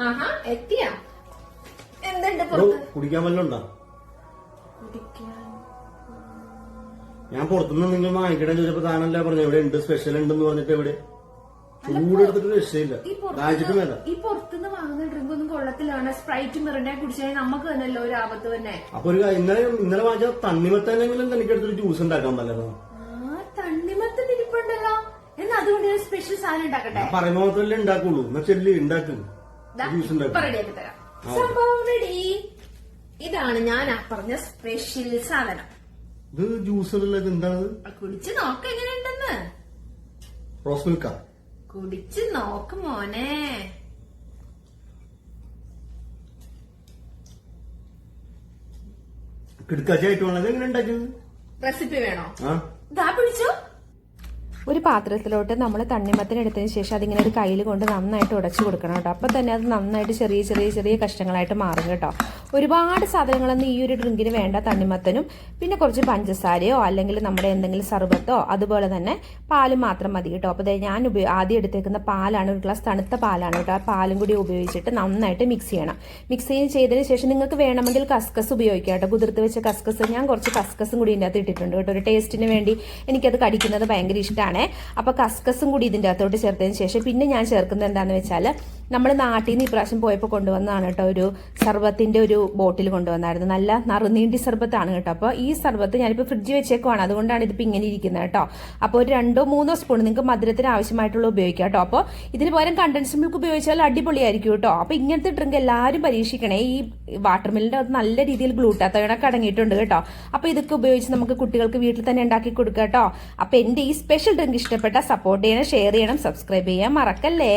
ആഹാ. എത്തിയാ? എന്തുണ്ട് ബ്രോ പുറത്ത്? കുടിക്കാൻ കുടിക്കാൻ. ഞാൻ പുറത്തുനിന്ന് നിങ്ങൾ വാങ്ങിക്കണം ചോദിച്ചപ്പോ താനല്ല പറഞ്ഞു എവിടെ ഉണ്ട് സ്പെഷ്യൽ ഉണ്ടെന്ന് പറഞ്ഞിട്ട് എവിടെ? ചൂടെടുത്തിട്ട് രക്ഷയില്ല. ഈ രാജ്യത്ത് വേണ്ട പുറത്തുനിന്ന് ഈ പുറത്തുനിന്ന് വാങ്ങുന്ന ഡ്രിങ്ക് ഒന്നും കൊള്ളത്തിലാണ് സ്പ്രൈറ്റ് മിറണ്ട കുടിച്ചാൽ നമുക്ക് തന്നെയല്ലോ ഒരു ആപത്ത് തന്നെ. അപ്പൊ ഒരു ഇന്നലെ ഇന്നലെ വാങ്ങിച്ച തണ്ണിമത്തനെങ്കിലും തനിക്ക് എടുത്തൊരു ജ്യൂസ് ഉണ്ടാക്കാൻ പറ്റുന്നു ആ ഇരിപ്പുണ്ടല്ലോ എന്നാ അതുകൊണ്ട് സ്പെഷ്യൽ സാധനം ഉണ്ടാക്കട്ടെ? പറയുന്ന മാത്രമല്ലേ ഉണ്ടാക്കുള്ളൂ. എന്നാ ചെല്ലി ഉണ്ടാക്കും. റെഡിയാക്കി തരാം. സംഭവം റെഡി ഇതാണ് ഞാൻ പറഞ്ഞ സ്പെഷ്യൽ സാധനം. ഇത് ജ്യൂസ് എന്താണ്? കുടിച്ച് നോക്ക് എങ്ങനെയുണ്ടെന്ന്. റോസ് മിൽക്ക കുടിച്ച് നോക്ക് മോനെ. കിടക്കാച്ചായിട്ട് വേണത് എങ്ങനെ ഉണ്ടാക്കിയത് റെസിപ്പി വേണോ? ഇതാ പിടിച്ചോ. ഒരു പാത്രത്തിലോട്ട് നമ്മൾ തണ്ണിമത്തൻ എടുത്തതിന് ശേഷം അതിങ്ങനെ ഒരു കയ്യിൽ കൊണ്ട് നന്നായിട്ട് ഉടച്ചു കൊടുക്കണം കേട്ടോ. അപ്പോൾ തന്നെ അത് നന്നായിട്ട് ചെറിയ ചെറിയ ചെറിയ കഷ്ണങ്ങളായിട്ട് മാറും കേട്ടോ. ഒരുപാട് സാധനങ്ങളൊന്നും ഈ ഒരു ഡ്രിങ്കിന് വേണ്ട തണ്ണിമത്തനും പിന്നെ കുറച്ച് പഞ്ചസാരയോ അല്ലെങ്കിൽ നമ്മുടെ എന്തെങ്കിലും സർബത്തോ അതുപോലെ തന്നെ പാലും മാത്രം മതി കേട്ടോ. അപ്പോൾ ഞാൻ ഉപയോ ആദ്യം എടുത്തേക്കുന്ന പാലാണ് ഒരു ഗ്ലാസ് തണുത്ത പാലാണ് കേട്ടോ. ആ പാലും കൂടി ഉപയോഗിച്ചിട്ട് നന്നായിട്ട് മിക്സ് ചെയ്യണം. മിക്സ് ചെയ്തതിന് ശേഷം നിങ്ങൾക്ക് വേണമെങ്കിൽ കസ്കസ് ഉപയോഗിക്കാം കേട്ടോ. കുതിർത്ത് വെച്ച കസ്കസ് ഞാൻ കുറച്ച് കസ്കസും കൂടി ഇതിന്റെ അകത്ത് ഇട്ടിട്ടുണ്ട് കേട്ടോ. ഒരു ടേസ്റ്റിന് വേണ്ടി എനിക്കത് കടിക്കുന്നത് ഭയങ്കര ഇഷ്ടമാണ് അപ്പോൾ കസ്കസും കൂടി ഇതിന്റെ അകത്തോട്ട് ചേർത്തതിന് ശേഷം പിന്നെ ഞാൻ ചേർക്കുന്നത് എന്താണെന്ന് വെച്ചാൽ നമ്മൾ നാട്ടിൽ നിന്ന് ഇപ്രാവശ്യം പോയപ്പോൾ കൊണ്ടുവന്നതാണ് കേട്ടോ ഒരു സർബത്തിന്റെ ഒരു ബോട്ടിൽ കൊണ്ടുവന്നായിരുന്നു. നല്ല നറുനീണ്ടി സർബത്താണ് കേട്ടോ. അപ്പോൾ ഈ സർബത്ത് ഞാനിപ്പോൾ ഫ്രിഡ്ജ് വെച്ചേക്കുവാണ്. അതുകൊണ്ടാണ് ഇതിപ്പോൾ ഇങ്ങനെ ഇരിക്കുന്നത് കേട്ടോ. അപ്പോൾ ഒരു രണ്ടോ മൂന്നോ സ്പൂൺ നിങ്ങൾക്ക് മധുരത്തിന് ആവശ്യമായിട്ടുള്ള ഉപയോഗിക്കാം കേട്ടോ. അപ്പോൾ ഇതിന് പകരം കണ്ടൻസ് മിൽക്ക് ഉപയോഗിച്ചാൽ അടിപൊളിയായിരിക്കും കേട്ടോ. അപ്പോൾ ഇങ്ങനത്തെ ഡ്രിങ്ക് എല്ലാവരും പരീക്ഷിക്കണേ. ഈ വാട്ടർ മില്ലിന്റെ അത് നല്ല രീതിയിൽ ഗ്ലൂട്ടാത്തയോടൊക്കെ അടങ്ങിയിട്ടുണ്ട് കേട്ടോ. അപ്പോൾ ഇതൊക്കെ ഉപയോഗിച്ച് നമുക്ക് കുട്ടികൾക്ക് വീട്ടിൽ തന്നെ ഉണ്ടാക്കി കൊടുക്കാം കേട്ടോ. അപ്പോൾ എന്റെ ഈ സ്പെഷ്യൽ ഡ്രിങ്ക് ഇഷ്ടപ്പെട്ട സപ്പോർട്ട് ചെയ്യണം ഷെയർ ചെയ്യണം സബ്സ്ക്രൈബ് ചെയ്യാൻ മറക്കല്ലേ?